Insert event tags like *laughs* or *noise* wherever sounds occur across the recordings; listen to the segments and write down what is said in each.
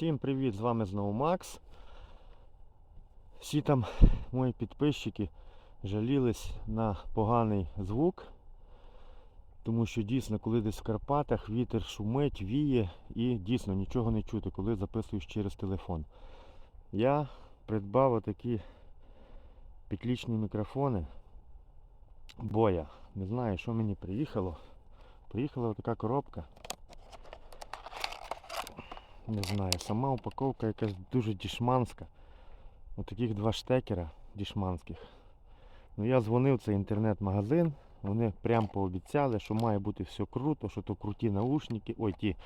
Всім привіт! З вами знову Макс. Всі там мої підписчики жалілись на поганий звук, тому що дійсно, коли десь в Карпатах вітер шумить, віє і дійсно нічого не чути, коли записуєш через телефон. Я придбав отакі петлічні мікрофони боя. Не знаю, що мені приїхало. Приїхала така коробка. Не знаю, сама упаковка якась дуже дішманська. Ось таких два штекера дішманських. Ну я дзвонив цей інтернет-магазин, вони прям пообіцяли, що має бути все круто, що то круті наушники, ой ті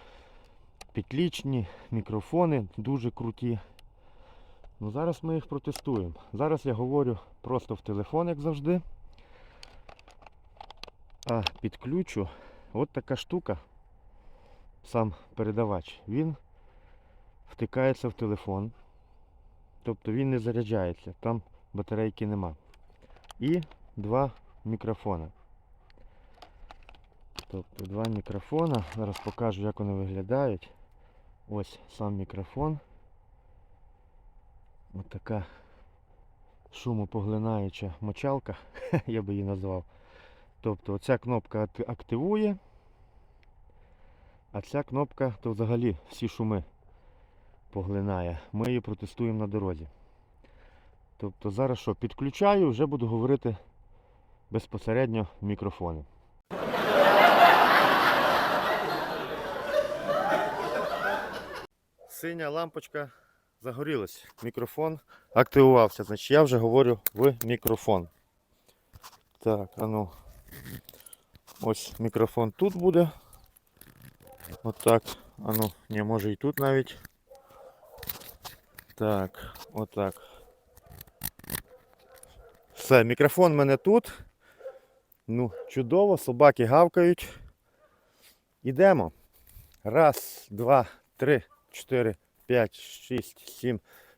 петлічні, мікрофони дуже круті. Ну зараз ми їх протестуємо. Зараз я говорю просто в телефон, як завжди. А підключу от така штука, сам передавач. Він втикається в телефон. Тобто він не заряджається, там батарейки нема. І два мікрофони. Тобто два мікрофона. Зараз покажу, як вони виглядають. Ось сам мікрофон. Ось така шумопоглинаюча мочалка, *laughs* я би її назвав. Тобто оця кнопка активує, а ця кнопка то взагалі всі шуми поглинає. Ми її протестуємо на дорозі. Тобто зараз що, підключаю, вже буду говорити безпосередньо в мікрофони. Синя лампочка загорілась. Мікрофон активувався. Значить я вже говорю в мікрофон. Так, а ну. Ось мікрофон тут буде. Отак. А ну, ні, може і тут навіть. Так, отак. Все, мікрофон в мене тут. Ну, чудово, собаки гавкають. Ідемо. Раз, два, три, чотири, п'ять, шість, сім,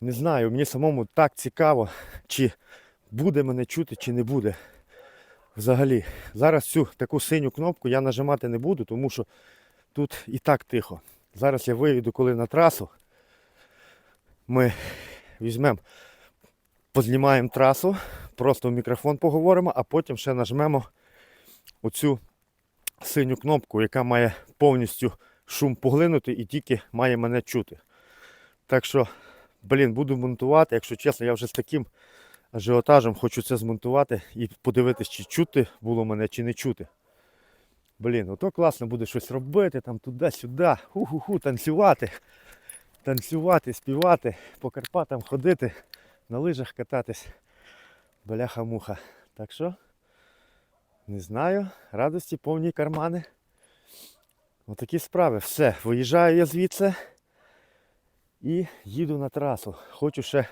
Не знаю, мені самому так цікаво, чи буде мене чути, чи не буде. Взагалі. Зараз цю таку синю кнопку я нажимати не буду, тому що тут і так тихо. Зараз я виведу, коли на трасу. Ми візьмемо, познімаємо трасу, просто в мікрофон поговоримо, а потім ще нажмемо оцю синю кнопку, яка має повністю шум поглинути і тільки має мене чути. Так що, блін, буду монтувати, якщо чесно, я вже з таким ажіотажем хочу це змонтувати і подивитись, чи чути було мене, чи не чути. Блін, ото класно буде щось робити, там туди-сюди, ху-ху-ху, танцювати, танцювати, співати, по Карпатам ходити, на лижах кататись. Бляха-муха. Так що, не знаю, радості повні кармани. Отакі справи. Все, виїжджаю я звідси і їду на трасу. Хочу ще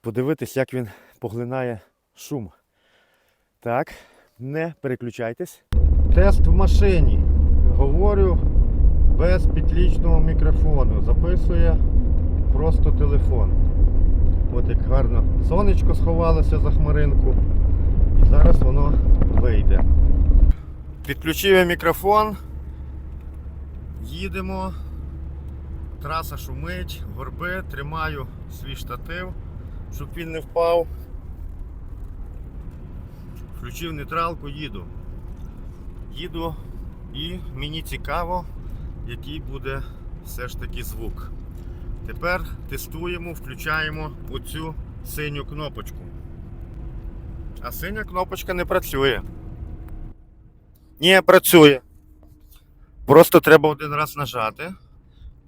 подивитись, як він поглинає шум. Так, не переключайтесь. Тест в машині. Говорю без підлічного мікрофону. Записує просто телефон. От як гарно сонечко сховалося за хмаринку. І зараз воно вийде. Підключив я мікрофон. Їдемо. Траса шумить, горби, тримаю свій штатив, щоб він не впав. Включив нейтралку, їду. Їду і мені цікаво, який буде все ж таки звук. Тепер тестуємо, включаємо оцю синю кнопочку. А синя кнопочка не працює. Ні, працює. Просто треба один раз нажати.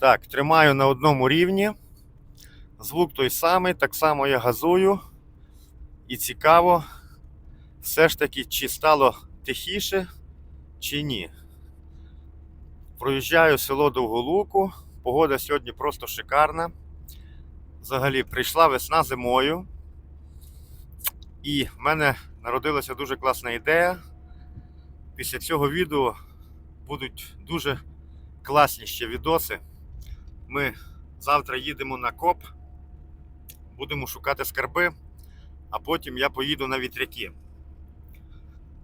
Так, тримаю на одному рівні. Звук той самий, так само я газую. І цікаво, все ж таки, чи стало тихіше, чи ні. Проїжджаю село Довголуку. Погода сьогодні просто шикарна. взагалі прийшла весна зимою. І в мене народилася дуже класна ідея. Після цього відео будуть дуже класні ще відоси. Ми завтра їдемо на коп, будемо шукати скарби, а потім я поїду на вітряки.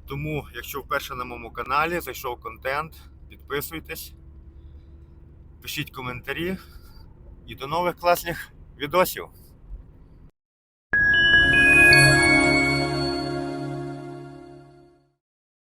Тому, якщо вперше на моєму каналі зайшов контент, підписуйтесь, пишіть коментарі і до нових класних відосів.